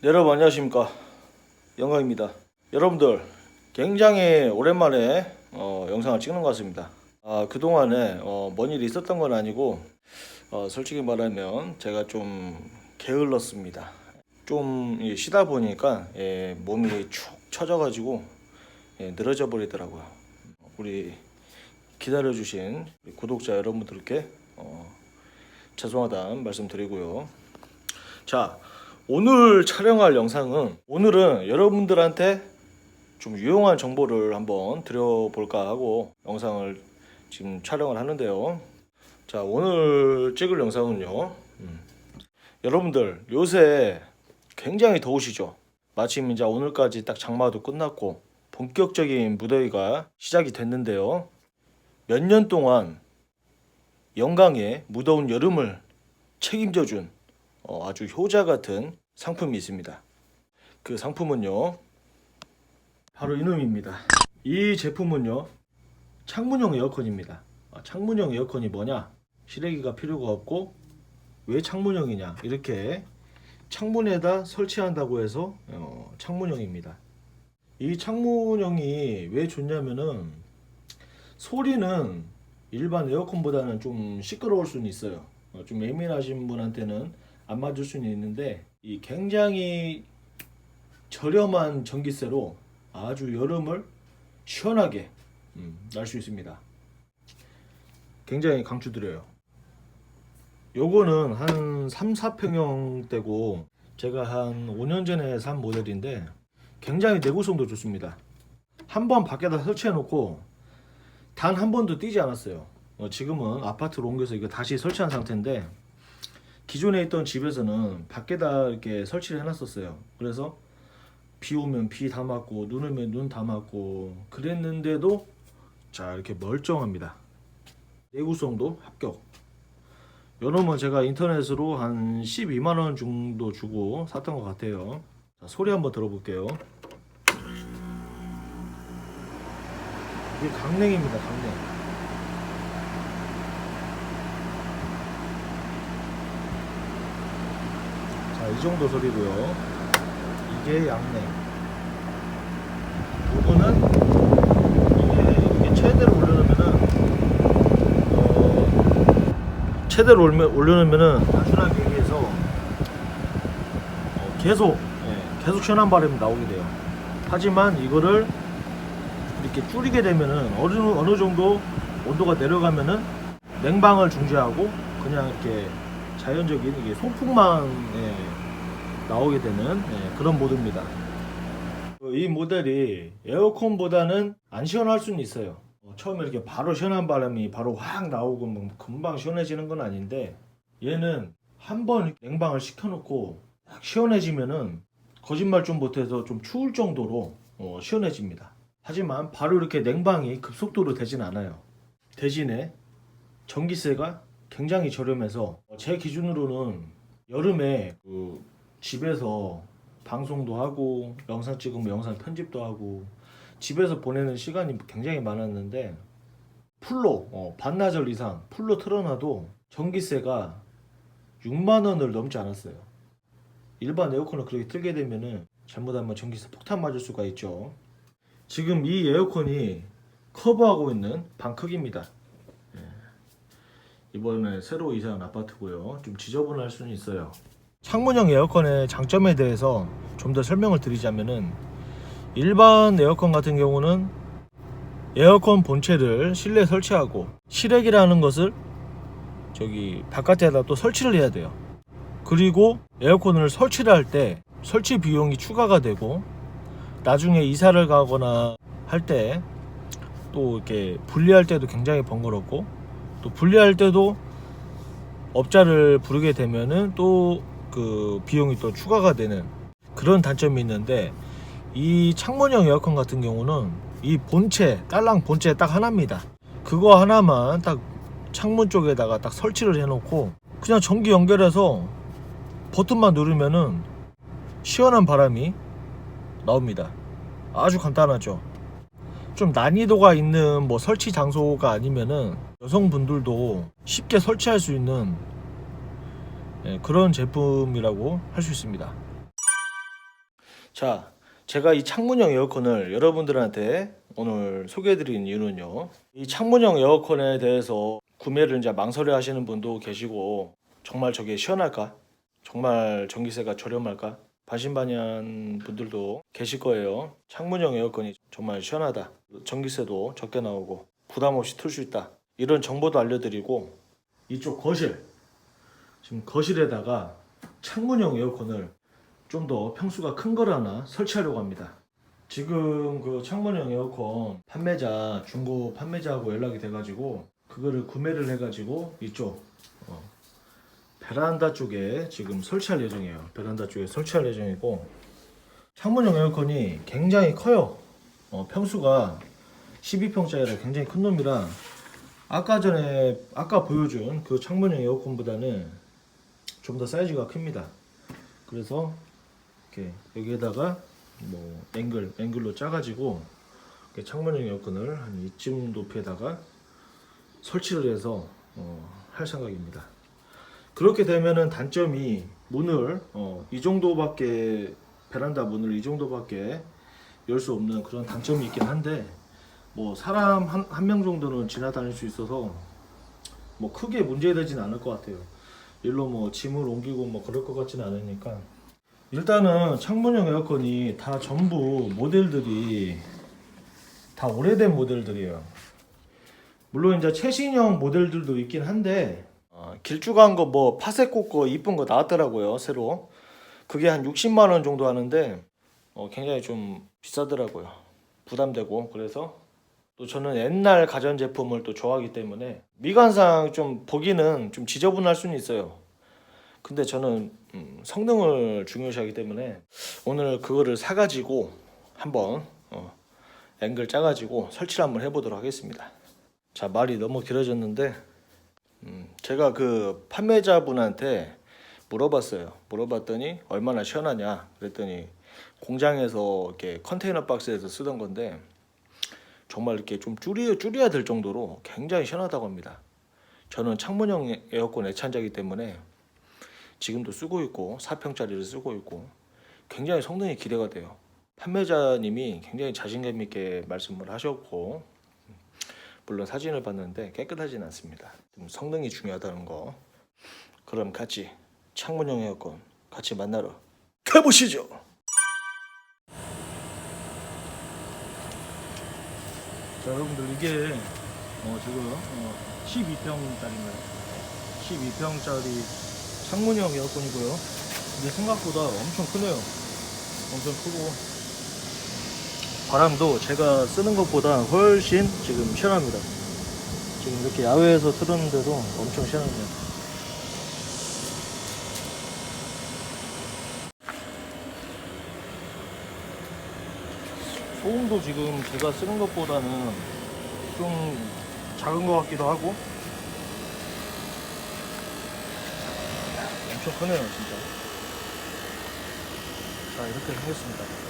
네, 여러분 안녕하십니까? 영광입니다. 여러분들 굉장히 오랜만에 어, 영상을 찍는 것 같습니다. 아, 그동안에 어, 뭔 일이 있었던 건 아니고 어, 솔직히 말하면 제가 좀 게을렀습니다. 좀 예, 쉬다 보니까 예, 몸이 축 처져가지고 예, 늘어져 버리더라고요. 우리 기다려주신 구독자 여러분들께 어, 죄송하다는 말씀 드리고요. 자 오늘 촬영할 영상은 오늘은 여러분들한테 좀 유용한 정보를 한번 드려볼까 하고 영상을 지금 촬영을 하는데요. 자 오늘 찍을 영상은요. 음, 여러분들 요새 굉장히 더우시죠? 마침 이제 오늘까지 딱 장마도 끝났고 본격적인 무더위가 시작이 됐는데요. 몇 년 동안 영광의 무더운 여름을 책임져준 어, 아주 효자 같은 상품이 있습니다. 그 상품은요. 바로 이놈입니다. 이 제품은요. 창문형 에어컨입니다. 아, 창문형 에어컨이 뭐냐? 실외기가 필요가 없고 왜 창문형이냐? 이렇게 창문에다 설치한다고 해서 어, 창문형입니다. 이 창문형이 왜 좋냐면은 소리는 일반 에어컨보다는 좀 시끄러울 수는 있어요. 어, 좀 예민하신 분한테는 안 맞을 수는 있는데 이 굉장히 저렴한 전기세로 아주 여름을 시원하게 음, 날 수 있습니다. 굉장히 강추드려요. 요거는 한 3, 4평형 대고 제가 한 5년 전에 산 모델인데 굉장히 내구성도 좋습니다. 한 번 밖에다 설치해 놓고 단 한 번도 뛰지 않았어요. 어, 지금은 아파트로 옮겨서 이거 다시 설치한 상태인데 기존에 있던 집에서는 밖에다 이렇게 설치를 해놨었어요. 그래서 비 오면 비다 맞고 눈 오면 눈다 맞고 그랬는데도 자 이렇게 멀쩡합니다. 내구성도 합격. 요놈은 제가 인터넷으로 한 12만 원 정도 주고 샀던 것 같아요. 자, 소리 한번 들어볼게요. 이게 강냉입니다. 강냉. 이 정도 소리고요. 이게 양냉. 요거는 이게, 이게 최대로 올려놓으면은 어, 최대로 올려, 올려놓으면은 단순하게 얘기해서 어, 계속 예, 계속 시원한 바람이 나오게 돼요. 하지만 이거를 이렇게 줄이게 되면은 어느 어느 정도 온도가 내려가면은 냉방을 중지하고 그냥 이렇게 자연적인 이게 송풍만 예, 나오게 되는 예, 그런 모드입니다. 이 모델이 에어컨보다는 안 시원할 수는 있어요. 어, 처음에 이렇게 바로 시원한 바람이 바로 확 나오고 뭐 금방 시원해지는 건 아닌데 얘는 한 번 냉방을 시켜놓고 딱 시원해지면은 거짓말 좀 못해서 좀 추울 정도로 어, 시원해집니다. 하지만 바로 이렇게 냉방이 급속도로 되진 않아요. 대신에 전기세가 굉장히 저렴해서 제 기준으로는 여름에 그 집에서 방송도 하고 영상 찍으면 영상 편집도 하고 집에서 보내는 시간이 굉장히 많았는데 풀로 어, 반나절 이상 풀로 틀어놔도 전기세가 6만 원을 넘지 않았어요. 일반 에어컨을 그렇게 틀게 되면은 잘못하면 전기세 폭탄 맞을 수가 있죠. 지금 이 에어컨이 커버하고 있는 방 크기입니다. 예. 이번에 새로 이사한 아파트고요. 좀 지저분할 수는 있어요. 창문형 에어컨의 장점에 대해서 좀 더 설명을 드리자면은 일반 에어컨 같은 경우는 에어컨 본체를 실내에 설치하고 실외기라는 것을 저기 바깥에다 또 설치를 해야 돼요. 그리고 에어컨을 설치를 할 때 설치 비용이 추가가 되고 나중에 이사를 가거나 할 때 또 이렇게 분리할 때도 굉장히 번거롭고 또 분리할 때도 업자를 부르게 되면은 또 그 비용이 또 추가가 되는 그런 단점이 있는데 이 창문형 에어컨 같은 경우는 이 본체 딸랑 본체 딱 하나입니다. 그거 하나만 딱 창문 쪽에다가 딱 설치를 해 놓고 그냥 전기 연결해서 버튼만 누르면은 시원한 바람이 나옵니다. 아주 간단하죠. 좀 난이도가 있는 뭐 설치 장소가 아니면은 여성분들도 쉽게 설치할 수 있는 예, 그런 제품이라고 할 수 있습니다. 자, 제가 이 창문형 에어컨을 여러분들한테 오늘 소개해드린 이유는요. 이 창문형 에어컨에 대해서 구매를 이제 망설여 하시는 분도 계시고 정말 저게 시원할까? 정말 전기세가 저렴할까? 반신반의한 분들도 계실 거예요. 창문형 에어컨이 정말 시원하다. 전기세도 적게 나오고 부담 없이 틀 수 있다. 이런 정보도 알려드리고 이쪽 거실 지금 거실에다가 창문형 에어컨을 좀 더 평수가 큰 걸 하나 설치하려고 합니다. 지금 그 창문형 에어컨 판매자 중고 판매자하고 연락이 돼가지고 그거를 구매를 해가지고 이쪽 어, 베란다 쪽에 지금 설치할 예정이에요. 베란다 쪽에 설치할 예정이고 창문형 에어컨이 굉장히 커요. 어, 평수가 12평짜리라 굉장히 큰 놈이라 아까 전에 아까 보여준 그 창문형 에어컨보다는 좀 더 사이즈가 큽니다. 그래서 이렇게 여기에다가 뭐 앵글 앵글로 짜가지고 창문형 에어컨을 한 이쯤 높이에다가 설치를 해서 어, 할 생각입니다. 그렇게 되면은 단점이 문을 어, 이 정도밖에 베란다 문을 이 정도밖에 열 수 없는 그런 단점이 있긴 한데 뭐 사람 한한명 정도는 지나다닐 수 있어서 뭐 크게 문제되진 않을 것 같아요. 일로 뭐 짐을 옮기고 뭐 그럴 것 같지는 않으니까. 일단은 창문형 에어컨이 다 전부 모델들이 다 오래된 모델들이에요. 물론 이제 최신형 모델들도 있긴 한데 어, 길쭉한 거 뭐 파색 꽂고 이쁜 거 나왔더라고요 새로. 그게 한 60만 원 정도 하는데 어, 굉장히 좀 비싸더라고요. 부담되고. 그래서 또 저는 옛날 가전 제품을 또 좋아하기 때문에 미관상 좀 보기는 좀 지저분할 수는 있어요 근데 저는 음, 성능을 중요시하기 때문에 오늘 그거를 사가지고 한번 어, 앵글 짜가지고 설치를 한번 해보도록 하겠습니다 자 말이 너무 길어졌는데 음, 제가 그 판매자분한테 물어봤어요. 물어봤더니 얼마나 시원하냐 그랬더니 공장에서 이렇게 컨테이너 박스에서 쓰던 건데 정말 이렇게 좀 줄여 줄여야 될 정도로 굉장히 시원하다고 합니다. 저는 창문형 에어컨 애찬자이기 때문에 지금도 쓰고 있고 4평짜리를 쓰고 있고 굉장히 성능이 기대가 돼요. 판매자님이 굉장히 자신감 있게 말씀을 하셨고 물론 사진을 봤는데 깨끗하진 않습니다. 좀 성능이 중요하다는 거. 그럼 같이 창문형 에어컨 같이 만나러 가보시죠. 자 여러분들 이게 어, 지금 어, 12평짜리인가요? 12평짜리 창문형 에어컨이고요. 이게 생각보다 엄청 크네요. 엄청 크고 바람도 제가 쓰는 것보다 훨씬 지금 시원합니다. 지금 이렇게 야외에서 틀었는데도 엄청 시원합니다. 소음도 지금 제가 쓰는 것보다는 좀 작은 것 같기도 하고. 엄청 크네요 진짜. 자 이렇게 하겠습니다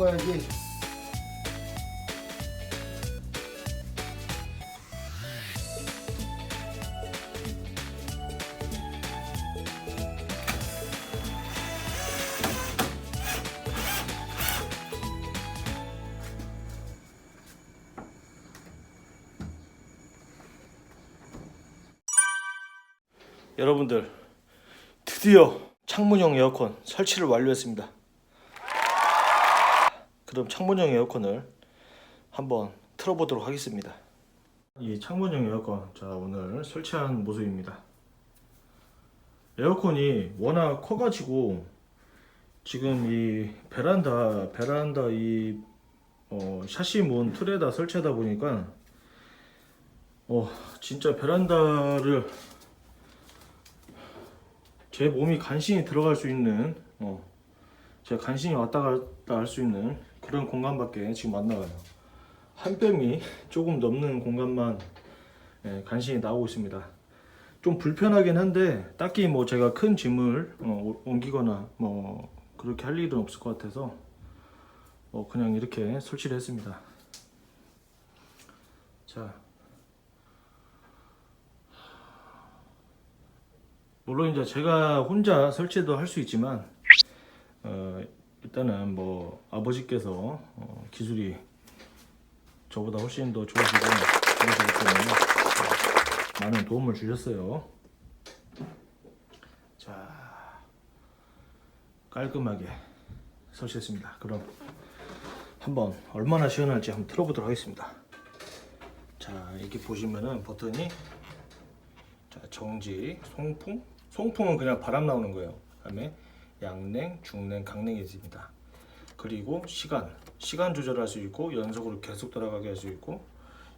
섞어야지. 여러분들 드디어 창문형 에어컨 설치를 완료했습니다. 그럼 창문형 에어컨을 한번 틀어보도록 하겠습니다. 이 창문형 에어컨 자 오늘 설치한 모습입니다. 에어컨이 워낙 커가지고 지금 이 베란다 베란다 이 어, 샤시 문 틀에다 설치하다 보니까 어 진짜 베란다를 제 몸이 간신히 들어갈 수 있는 어 제가 간신히 왔다 갔다 할 수 있는 그런 공간밖에 지금 안 나와요. 한 뼘이 조금 넘는 공간만 예, 간신히 나오고 있습니다. 좀 불편하긴 한데 딱히 뭐 제가 큰 짐을 어, 옮기거나 뭐 그렇게 할 일은 없을 것 같아서 어, 그냥 이렇게 설치를 했습니다. 자, 물론 이제 제가 혼자 설치도 할 수 있지만 어, 일단은 뭐 아버지께서 어, 기술이 저보다 훨씬 더 좋으시고 그러시기 때문에 어, 많은 도움을 주셨어요. 자, 깔끔하게 설치했습니다. 그럼 한번 얼마나 시원할지 한번 틀어보도록 하겠습니다. 자, 이렇게 보시면은 버튼이 자, 정지, 송풍. 송풍은 그냥 바람 나오는 거예요. 그다음에 양냉, 중냉, 강냉이 있습니다. 그리고 시간, 시간 조절할 수 있고 연속으로 계속 돌아가게 할 수 있고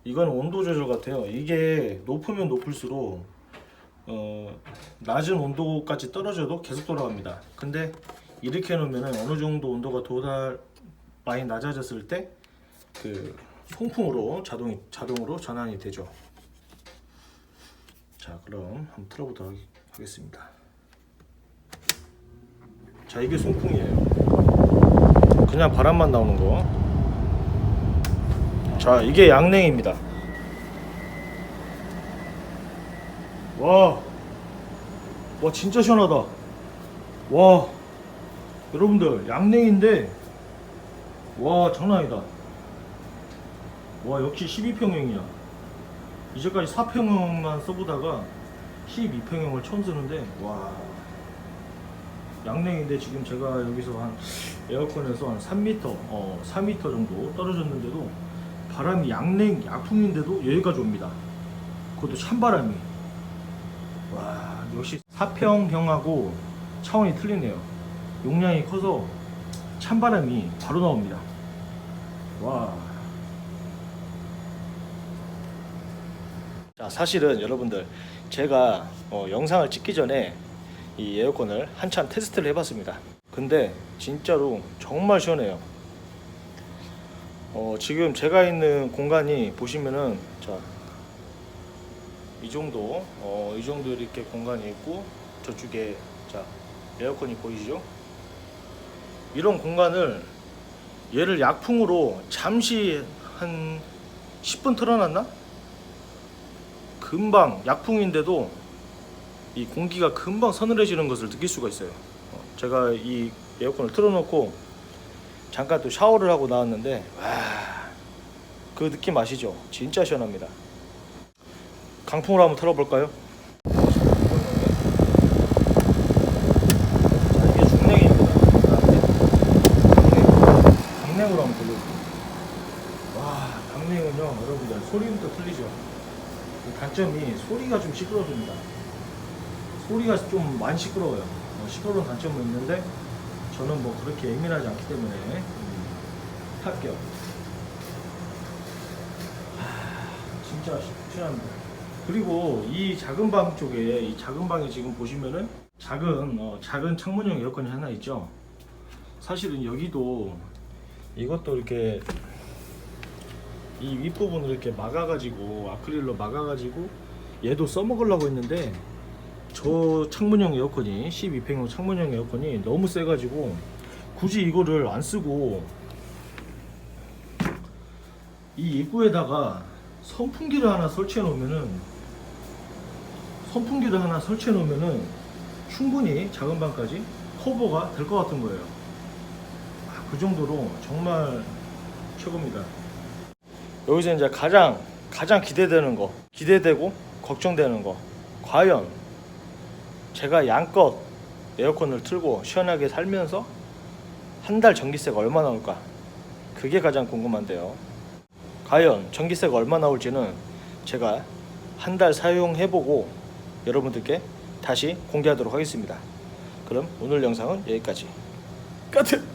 이건 온도 조절 같아요. 이게 높으면 높을수록 어, 낮은 온도까지 떨어져도 계속 돌아갑니다. 근데 이렇게 해놓으면 어느 정도 온도가 도달 많이 낮아졌을 때그 송풍으로 자동이 자동으로 전환이 되죠. 자, 그럼 한번 틀어보도록 하겠- 하겠습니다. 자, 이게 송풍이에요. 그냥 바람만 나오는 거. 자, 이게 양냉입니다. 와, 와 진짜 시원하다. 와, 여러분들 양냉인데, 와 장난 아니다. 와 역시 12평형이야. 이제까지 4평형만 써보다가 12평형을 처음 쓰는데 와 양냉인데 지금 제가 여기서 한 에어컨에서 한 3m, 어 4m 정도 떨어졌는데도 바람이 양냉 약풍인데도 여기까지 옵니다. 그것도 찬바람이. 와 역시 4평형하고 차원이 틀리네요. 용량이 커서 찬바람이 바로 나옵니다. 와. 자, 사실은 여러분들 제가 어, 영상을 찍기 전에 이 에어컨을 한참 테스트를 해봤습니다. 근데 진짜로 정말 시원해요. 어, 지금 제가 있는 공간이 보시면은 자, 이 정도, 어, 이 정도 이렇게 공간이 있고 저쪽에 자 에어컨이 보이시죠? 이런 공간을 얘를 약풍으로 잠시 한 10분 틀어놨나? 금방 약풍인데도 이 공기가 금방 서늘해지는 것을 느낄 수가 있어요. 어, 제가 이 에어컨을 틀어놓고 잠깐 또 샤워를 하고 나왔는데 와, 그 느낌 아시죠? 진짜 시원합니다. 강풍으로 한번 틀어볼까요? 소리부터 틀리죠. 그 단점이 소리가 좀 시끄러집니다. 소리가 좀 많이 시끄러워요. 어, 시끄러운 단점은 있는데 저는 뭐 그렇게 예민하지 않기 때문에 음, 합격. 하, 진짜 시원합니다. 그리고 이 작은 방 쪽에 이 작은 방에 지금 보시면은 작은 어, 작은 창문형 에어컨이 하나 있죠. 사실은 여기도 이것도 이렇게 이 윗부분을 이렇게 막아가지고 아크릴로 막아가지고 얘도 써먹으려고 했는데 저 창문형 에어컨이 12평형 창문형 에어컨이 너무 세가지고 굳이 이거를 안 쓰고 이 입구에다가 선풍기를 하나 설치해 놓으면은 선풍기를 하나 설치해 놓으면은 충분히 작은 방까지 커버가 될 것 같은 거예요. 아, 그 정도로 정말 최고입니다. 여기서 이제 가장 가장 기대되는 거, 기대되고 걱정되는 거, 과연 제가 양껏 에어컨을 틀고 시원하게 살면서 한 달 전기세가 얼마 나올까? 그게 가장 궁금한데요. 과연 전기세가 얼마 나올지는 제가 한 달 사용해보고 여러분들께 다시 공개하도록 하겠습니다. 그럼 오늘 영상은 여기까지. 까트!